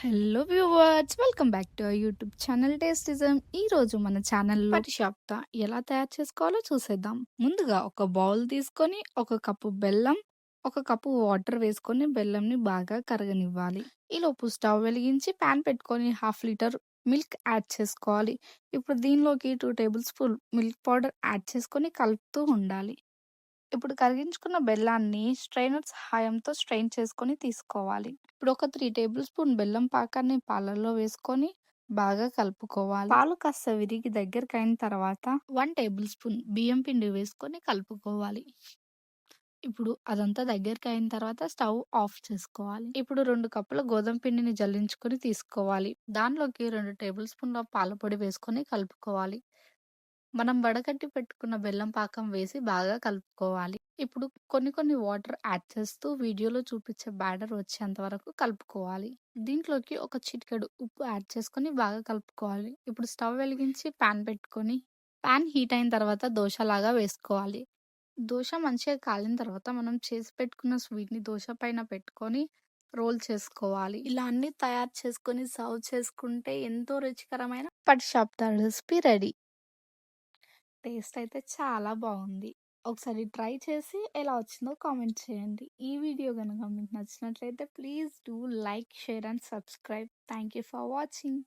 Hello viewers welcome back to YouTube channel టేస్టిజం ఈ రోజు మన ఛానల్లో పటి షాప్తా ఎలా తయారు చేసుకోవాలో చూసేద్దాం. ముందుగా ఒక బౌల్ తీసుకొని ఒక కప్పు బెల్లం ఒక కప్పు వాటర్ వేసుకొని బెల్లంని బాగా కరగనివ్వాలి. ఈలోపు స్టవ్ వెలిగించి ప్యాన్ పెట్టుకొని హాఫ్ లీటర్ మిల్క్ యాడ్ చేసుకోవాలి. ఇప్పుడు దీనిలోకి two tablespoon milk powder add చేసుకొని కలుపుతూ ఉండాలి. ఇప్పుడు కరిగించుకున్న బెల్లాన్ని స్ట్రైనర్ సహాయంతో స్ట్రెయిన్ చేసుకొని తీసుకోవాలి. ఇప్పుడు ఒక త్రీ టేబుల్ స్పూన్ బెల్లం పాకాన్ని పాలల్లో వేసుకొని బాగా కలుపుకోవాలి. పాలు కాస్త విరిగి దగ్గరికి అయిన తర్వాత వన్ టేబుల్ స్పూన్ బియ్యం పిండి వేసుకొని కలుపుకోవాలి. ఇప్పుడు అదంతా దగ్గరికి అయిన తర్వాత స్టవ్ ఆఫ్ చేసుకోవాలి. ఇప్పుడు రెండు కప్పుల గోధుమ పిండిని జల్లించుకొని తీసుకోవాలి. దానిలోకి రెండు టేబుల్ స్పూన్ల పాల పొడి వేసుకొని కలుపుకోవాలి. మనం వడగట్టి పెట్టుకున్న బెల్లం పాకం వేసి బాగా కలుపుకోవాలి. ఇప్పుడు కొన్ని కొన్ని వాటర్ యాడ్ చేస్తూ వీడియోలో చూపించే బ్యాటర్ వచ్చేంత వరకు కలుపుకోవాలి. దీంట్లోకి ఒక చిటికెడు ఉప్పు యాడ్ చేసుకొని బాగా కలుపుకోవాలి. ఇప్పుడు స్టవ్ వెలిగించి పాన్ పెట్టుకొని పాన్ హీట్ అయిన తర్వాత దోశలాగా వేసుకోవాలి. దోశ మంచిగా కాలిన తర్వాత మనం చేసి పెట్టుకున్న స్వీట్‌ని దోశ పైన పెట్టుకొని రోల్ చేసుకోవాలి. ఇలా అన్నీ తయారు చేసుకొని సర్వ్ చేసుకుంటే ఎంతో రుచికరమైన పటిశాప్తా రెసిపీ రెడీ. టేస్ట్ అయితే చాలా బాగుంది. ఒకసారి ట్రై చేసి ఎలా వచ్చిందో కామెంట్ చేయండి. ఈ వీడియో గనుక మీకు నచ్చినట్లయితే please do like, share and subscribe. Thank you for watching.